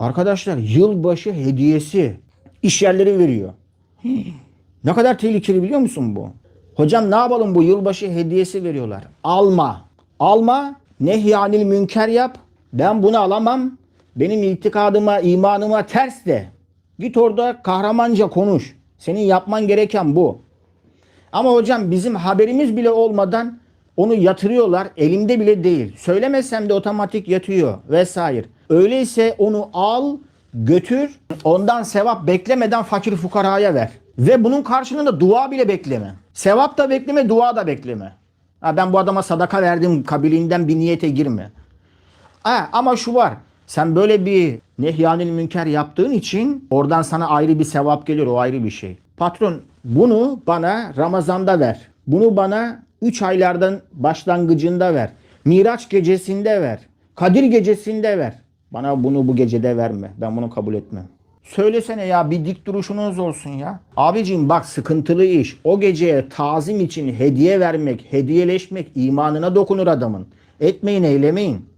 Arkadaşlar yılbaşı hediyesi iş yerleri veriyor. Ne kadar tehlikeli biliyor musun bu? Hocam ne yapalım bu yılbaşı hediyesi veriyorlar. Alma. Alma. Nehyanil münker yap. Ben bunu alamam. Benim itikadıma, imanıma ters de. Git orada kahramanca konuş. Senin yapman gereken bu. Ama hocam bizim haberimiz bile olmadan onu yatırıyorlar. Elimde bile değil. Söylemesem de otomatik yatıyor vesaire. Öyleyse onu al, götür. Ondan sevap beklemeden fakir fukaraya ver. Ve bunun karşılığında dua bile bekleme. Sevap da bekleme, dua da bekleme. Ha, ben bu adama sadaka verdim kabiliğinden bir niyete girme. Ha, ama şu var. Sen böyle bir nehyanil münker yaptığın için oradan sana ayrı bir sevap gelir. O ayrı bir şey. Patron bunu bana Ramazan'da ver. Bunu bana 3 aylardan başlangıcında ver. Miraç gecesinde ver. Kadir gecesinde ver. Bana bunu bu gecede verme. Ben bunu kabul etmem. Söylesene ya bir dik duruşunuz olsun ya. Abicim bak sıkıntılı iş. O geceye tazim için hediye vermek, hediyeleşmek imanına dokunur adamın. Etmeyin eylemeyin.